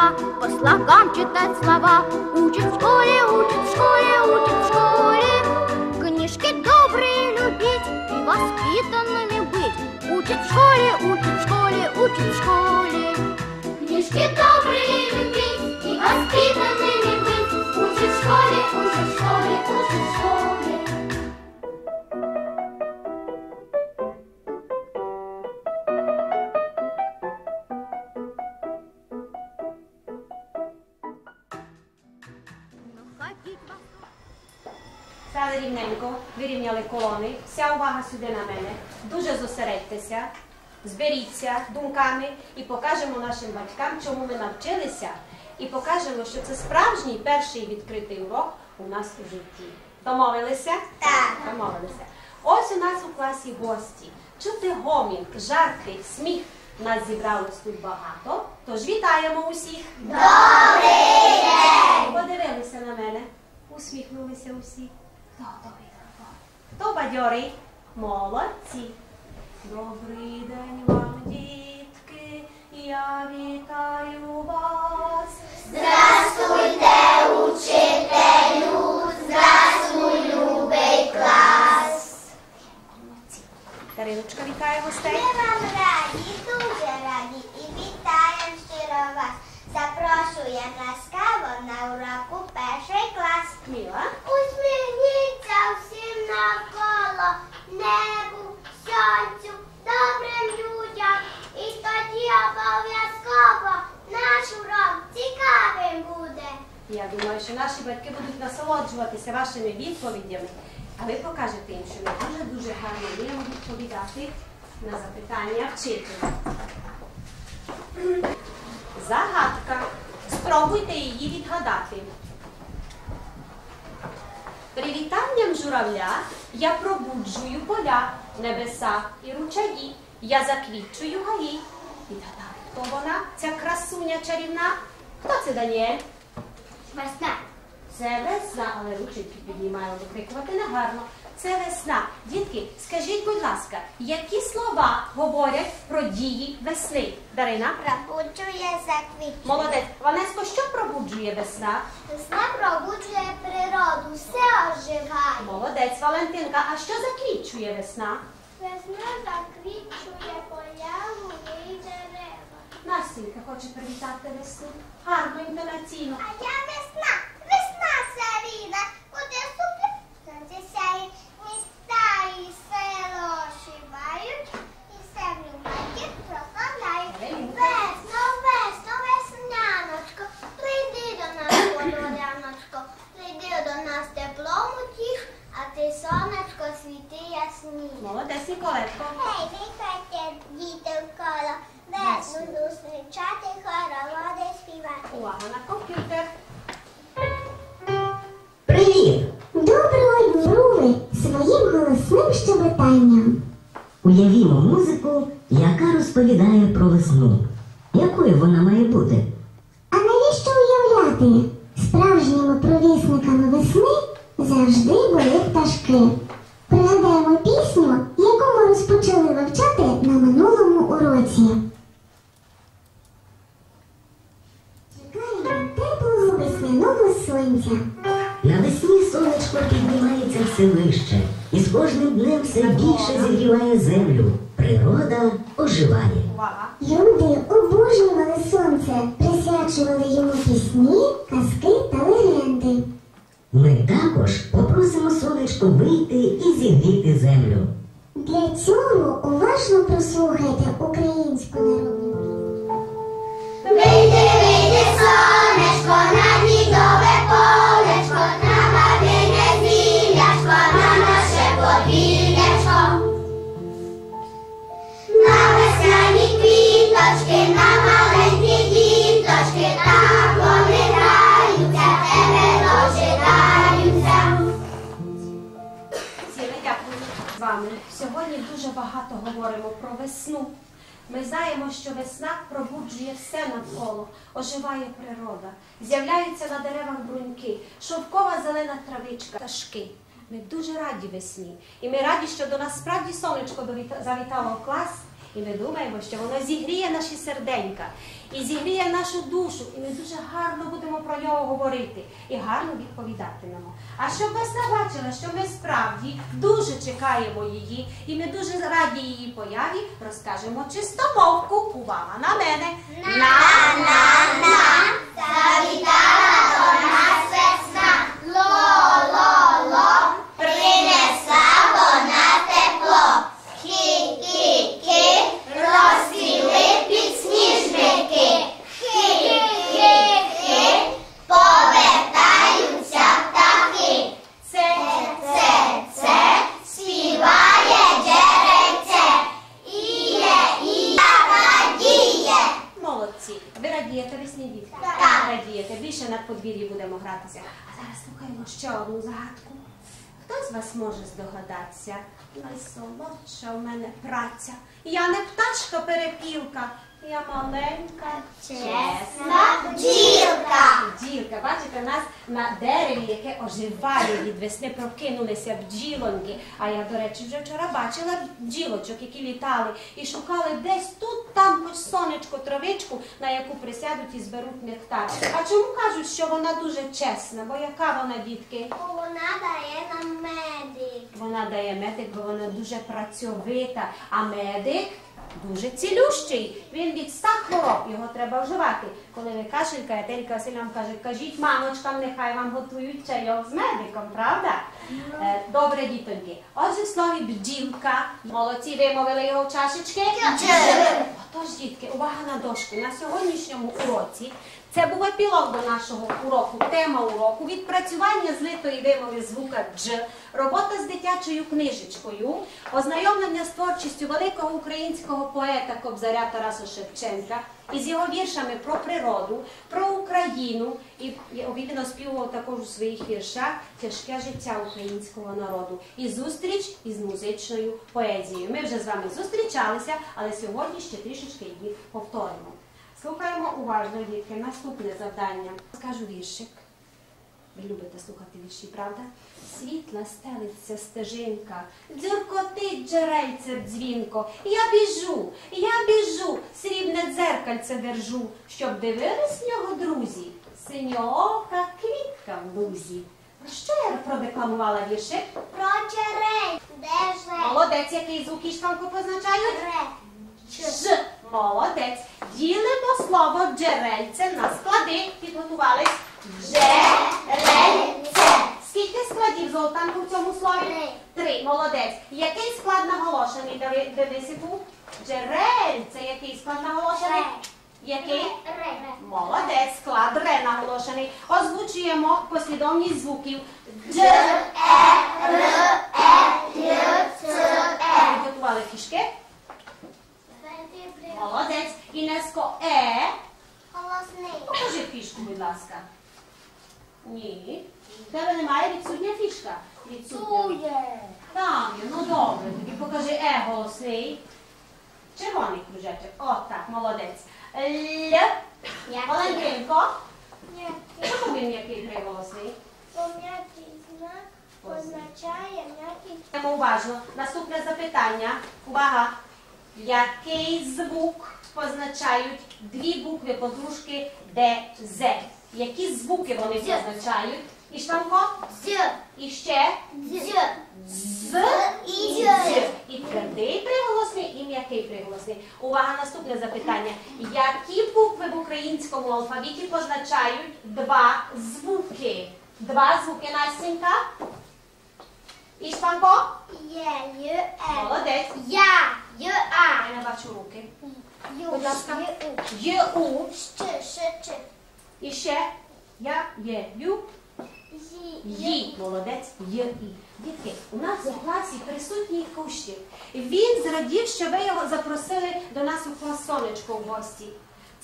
два, по слогам читать слова. Учат в школе, учат в школе, учат в школе. Книжки добрые любить и воспитанными быть. Учат в школе, учат в школе, учат в школе. Книжки добрые Стали рівненько, вирівняли колони. Вся увага сюди на мене. Дуже зосередьтеся, зберіться думками і покажемо нашим батькам, чому ми навчилися, і покажемо, що це справжній перший відкритий урок у нас у житті. Домовилися? Так. Домовилися. Ось у нас у класі гості. Чути гомін, жарти, сміх. Нас зібралось тут багато. Тож вітаємо усіх. Добрий день! Подивилися на мене, усміхнулися усі. Хто добрий хто? Бадьорий? Молодці. Добрий день вам, дітки, я вітаю вас. Здравствуйте, учителю, здравствуй, любий клас. Молодці. Дариночка вітає гостей. Ми вам раді, дуже раді і вітаємо щиро вас. Запрошуємо ласкаво на уроку перший клас. Міла. Усміхніться навколо небу, сонцю, добрим людям. І тоді обов'язково наш урок цікавим буде. Я думаю, що наші батьки будуть насолоджуватися вашими відповідями, а ви покажете їм, що ми дуже-дуже гарно вміємо відповідати на запитання вчителя. Загадка. Спробуйте її відгадати. Привітанням журавля я пробуджую поля, небеса і ручаї. Я заквітчую гаї. Відгадали, хто вона, ця красуня чарівна? Хто це Даніель? Весна. Це весна, але рученьки піднімаємо, викрикувати негарно. Це весна. Дітки, скажіть, будь ласка, які слова говорять про дії весни? Дарина? Пробуджує заквіт. Молодець. Ванеско, що пробуджує весна? Весна пробуджує Молодець, Валентинка. А що заквітчує весна? Весна заквічує поля, луги й дерева. Настенька хоче привітати весну. Гарно, інтонаційно. А я весна, весна царіна, буде супер. Сонце сяє, міста і село ошивають, і землю матір прославляють. Весно, 我第一首歌係歌 Пригадаємо пісню, яку ми розпочали вивчати на минулому уроці. Чекаємо теплого весняного сонця. Навесні сонечко піднімається все вище, і з кожним днем все більше зігріває землю. Природа оживає. Люди обожнювали сонце, присвячували йому пісні, казки та легенди. Ми також попросимо сонечко вийти і зігріти землю. Для цього уважно прослухайте українську народну. Вийди, вийди, сонечко, на гніздове полечко, на бабине зілячко, на наше подвір'ячко. На весняні квіточки, на багато говоримо про весну. Ми знаємо, що весна пробуджує все навколо, оживає природа, з'являються на деревах бруньки, шовкова зелена травичка, пташки. Ми дуже раді весні. І ми раді, що до нас справді сонечко завітало в клас. І ми думаємо, що воно зігріє наші серденька і зігріє нашу душу. І ми дуже гарно будемо про нього говорити і гарно відповідатимемо. А щоб весна бачила, що ми справді дуже чекаємо її, і ми дуже раді її появі, розкажемо чистомовку. Увага на мене! Завітала до нас весна. Ло-ло-ло, принесла вона тепло. Хі-хі-хі, розцвіли підсніжники. Хі-хі-хі, повертаються птахи. Це Це, це, співає джерельце. Іє, іє, радіє. Молодці. Ви радієте весні дітки? Так. Радієте. Більше на подвір'ї будемо гратися. А зараз слухаємо ще одну загадку. Хто з вас може здогадатися? Найсолодша в мене праця. Я не пташка перепілка, я маленька, Чесна бджілка. Бджілка, бачите, у нас на дереві, яке оживає від весни, прокинулися бджілоньки. А я, до речі, вже вчора бачила бджілочок, які літали і шукали десь тут, там, хоч сонечко, травичку, на яку присядуть і зберуть нектар. А чому кажуть, що вона дуже чесна? Бо яка вона, дітки? Бо вона дає нам медик. Вона дає медик, бо вона дуже працьовита, а медик дуже цілющий. Він від ста хвороб, його треба вживати. Коли ви кашелькаєте, Елька Васильовна каже, кажіть мамочкам, нехай вам готують чайок з медиком, правда? Е, Добре, дітоньки. Отже, в слові бджілка. Молодці вимовили його в чашечки. Отож, дітки, увага на дошку. На сьогоднішньому уроці це був епілог до нашого уроку, тема уроку, відпрацювання злитої вимови звука дж, робота з дитячою книжечкою, ознайомлення з творчістю великого українського поета Кобзаря Тараса Шевченка із його віршами про природу, про Україну. І він оспівував також у своїх віршах тяжке життя українського народу і зустріч із музичною поезією. Ми вже з вами зустрічалися, але сьогодні ще трішечки її повторимо. Слухаємо уважно, дітки. Наступне завдання. Скажу віршик. Ви любите слухати вірші, правда? Світла стелиться стежинка, дзюркотить джерельце дзвінко. Я біжу, я біжу, срібне дзеркальце держу, щоб дивились в нього друзі. Синьоока квітка в лузі. Про що я продекламувала віршик? Про черень. Де же? Молодець, який звук і штанку позначають? Ре. Ж. Молодець. Ділимо слово джерельце на склади. Підготувались. Джерельце. Скільки складів золотанку в цьому слові? Три. Три. Молодець. Який склад наголошений, Денисику? Джерельце. Який склад наголошений? Який? Ре. Молодець. Склад ре наголошений. Озвучуємо послідовність звуків. Дж. Е, Р, Е, Й, Ц, Е. Підготували фішки. Молодець. Інеско Е. Голосний. Покажи фішку, будь ласка. Ні. В тебе немає відсутня фішка. Відсутня. Там є, ну добре. Тоді покажи е голосний. Червоний кружечок. О, так, молодець. Л. Валентинко. Чому він який приголосний? Пом'ятий знак означає м'який уважно. Наступне запитання. Увага. Який звук позначають дві букви подружки Д, З? Які звуки вони позначають? Іштанко? з, І ще з, з і і з. І твердий приголосний, і м'який приголосний. Увага, наступне запитання. Які букви в українському алфавіті позначають два звуки? Два звуки Настенька? Іштанко? Є, Й, Е. Молодець. Я, Й, А. Я не бачу руки. Ю, Будь ласка. Є у. Щ, Ш, Ч. І ще я, є, ю, Ї, Ї, молодець, є і. Дітки, у нас у класі присутній Кущик. Він зрадів, що ви його запросили до нас у клас сонечко в гості.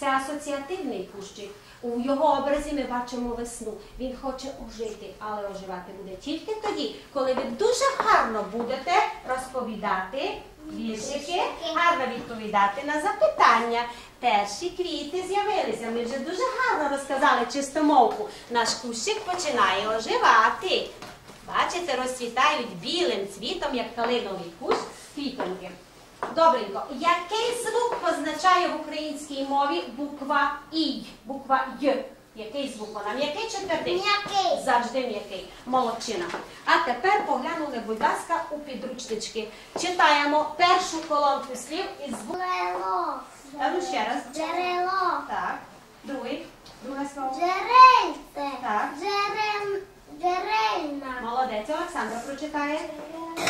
Це асоціативний кущик. У його образі ми бачимо весну. Він хоче ожити, але оживати буде тільки тоді, коли ви дуже гарно будете розповідати віршики, гарно відповідати на запитання. Перші квіти з'явилися. Ми вже дуже гарно розказали чистомовку. Наш кущик починає оживати. Бачите, розцвітають білим цвітом, як калиновий кущ, квітоньки. Добренько. Який звук позначає в українській мові буква І? Буква Й. Який звук вона? М'який чи твердий? М'який. Завжди м'який. Молодчина. А тепер поглянули, будь ласка, у підручнички. Читаємо першу колонку слів із звуку. Джерело. А ну ще раз. Джерело. Так. Другий. Друге слово. Джерельце. Так. Джерел... Джерельна. Молодець. Олександра прочитає. Джерельна.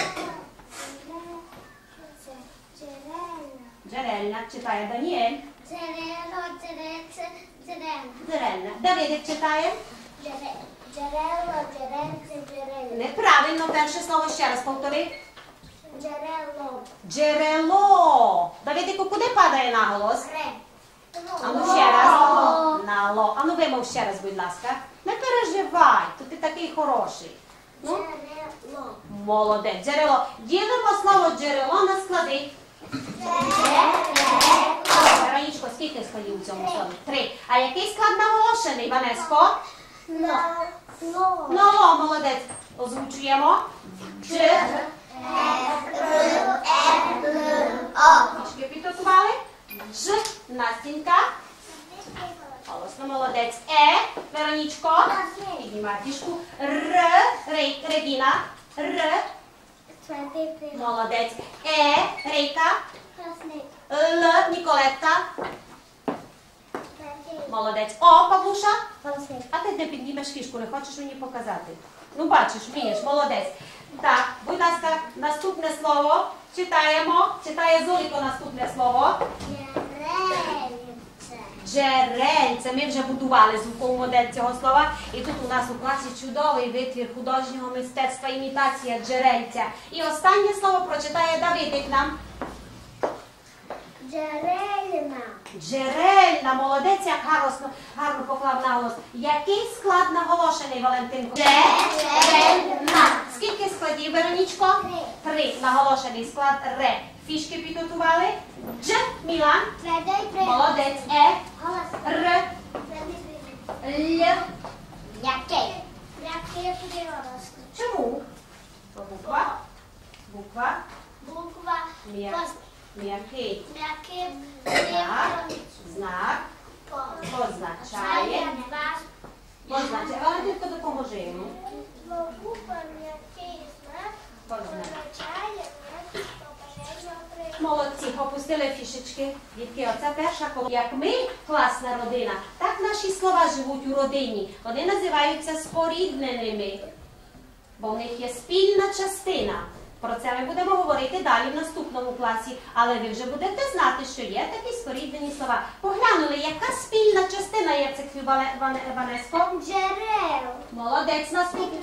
Джерельна. Читає Даніель. Джерело, джерельце, джерельна. Джерельна. Давидик читає. Джере- Джерело, джерельце, джерельна. Неправильно перше слово ще раз повтори. Джерело. Джерело. Давидику, куди падає наголос? Ре. Ану ще раз. На ло. Ану вимов ще раз, будь ласка. Не переживай, то ти такий хороший. Ну, Джерело. молодець. Джерело. Ділимо слово джерело на склади. Веронічко, скільки складів у цьому слові? Три. А який склад наголошений, Ванеско? Ну, ло, молодець. Озвучуємо. Дж. Трішки підготували. Ж. Настінька. Голосно, молодець. Е. Веронічко. Піднімай фішку. Р. Регіна. Р. Молодець. Е. Рейка. Л. Ніколетта. Молодець. О, Павлуша. А ти не піднімеш фішку, не хочеш мені показати. Ну, бачиш, вмієш, молодець. Так, будь ласка, наступне слово. Читаємо. Читає Золіко наступне слово. Джерельце. Ми вже будували звукову модель цього слова. І тут у нас у класі чудовий витвір художнього мистецтва, імітація джерельця. І останнє слово прочитає Давидик нам. Джерельна. Джерельна, молодець, як гарно, гарно поклав наголос. Який склад наголошений, Валентинко? Джерельна. Скільки складів, Веронічко? Три. Три. Наголошений склад Ре. Фішки підготували. Дж. Мілан. Твердий прийом. Молодець. Е. Голос. Р. Твердий прийом. Л. Який? Який приголос? Чому? Буква. Буква. Буква. М'я- М'який. М'який Знак. Знак. Позначає. Позначає. Валентинко, допоможи йому. М'який знак Позначає. Молодці, опустили фішечки. Дітки, оце перша коло. Як ми, класна родина, так наші слова живуть у родині. Вони називаються спорідненими, бо в них є спільна частина. Про це ми будемо говорити далі в наступному класі, але ви вже будете знати, що є такі споріднені слова. Поглянули, яка спільна частина є цих слів, Вале- Ване- Ванеско? Джерел. Молодець, наступний.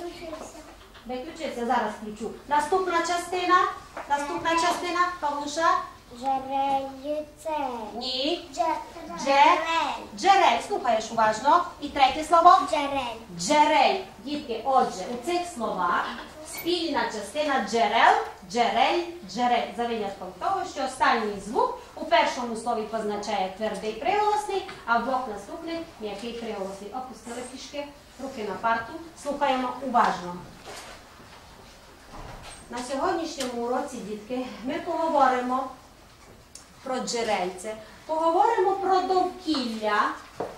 Виключився, зараз включу. Наступна частина. Наступна частина, Павлуша. Джерельце. Ні. Джерель. Дже- Джерель. Слухаєш уважно. І третє слово. Джерель. Джерель. Дітки, отже, у цих словах спільна частина джерел, джерель, джерель. За винятком того, що останній звук у першому слові позначає твердий приголосний, а в двох наступних м'який приголосний. Опустили фішки, руки на парту. Слухаємо уважно. На сьогоднішньому уроці, дітки, ми поговоримо про джерельце, поговоримо про довкілля.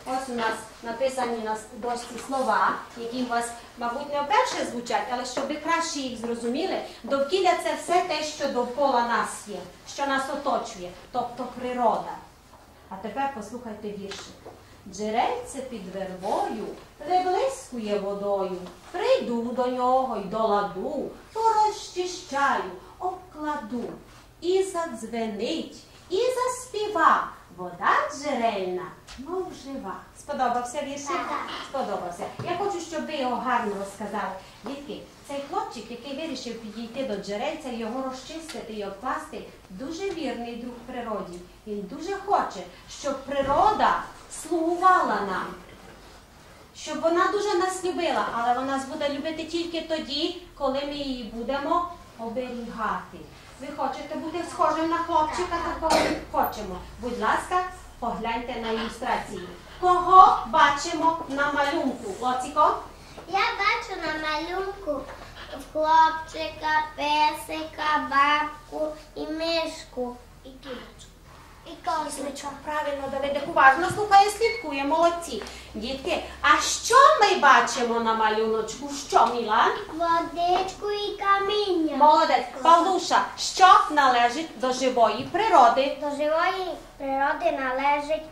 Ось у нас написані на дошці слова, які у вас, мабуть, не вперше звучать, але щоб ви краще їх зрозуміли, довкілля це все те, що довкола нас є, що нас оточує, тобто природа. А тепер послухайте віршик. Джерельце під вербою приблискує водою. Прийду до нього й до ладу, порозчищаю, обкладу. І задзвенить, і заспіва. Вода джерельна, мов жива. Сподобався віршик? Так. Сподобався. Я хочу, щоб ви його гарно розказали. Дітки, Цей хлопчик, який вирішив підійти до джерельця, його розчистити і обкласти, дуже вірний друг природі. Він дуже хоче, щоб природа слугувала нам, щоб вона дуже нас любила, але вона нас буде любити тільки тоді, коли ми її будемо оберігати. Ви хочете бути схожим на хлопчика, такого хочемо. Будь ласка, погляньте на ілюстрації. Кого бачимо на малюнку? Лоціко? Я бачу на малюнку хлопчика, песика, бабку і мишку. І кіночку. І козличку. Правильно, Давидик, уважно слухає, слідкує, молодці. Дітки, а що ми бачимо на малюночку? Що, Мілан? Водичку і каміння. Молодець. Павлуша, що належить до живої природи? До живої природи належить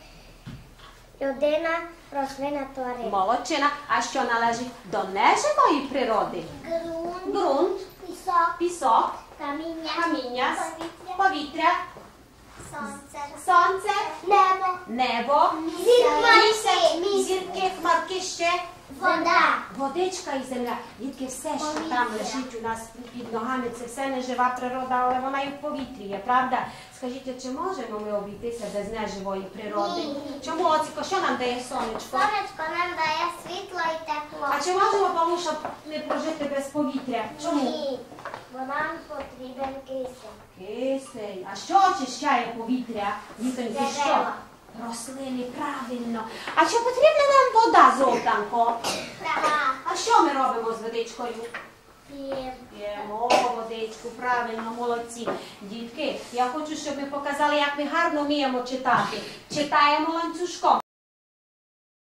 людина, рослина, тварина. Молодчина. А що належить до неживої природи? Ґрунт, Ґрунт, пісок, пісок, каміння, каміння, повітря, сонце, сонце, небо, небо, Зірки. місяць, зірки, хмарки ще. вода. Водичка і земля. Дітки, все, що там лежить у нас під ногами, це все не жива природа, але вона і в повітрі є, правда? Скажіть, чи можемо ми обійтися без неживої природи? Ні. Чому, Оціко, що нам дає сонечко? Сонечко нам дає світло і тепло. А чи можемо, Павлуша, не прожити без повітря? Чому? Ні, бо нам потрібен кисень. Кисень. А що очищає повітря? Дітоньки, що? Дерева. Рослини, правильно. А чи потрібна нам вода, Золтанко? Так, А що ми робимо з водичкою? п'ємо. П'ємо водичку, правильно, молодці. Дітки, я хочу, щоб ми показали, як ми гарно вміємо читати. Читаємо ланцюжком.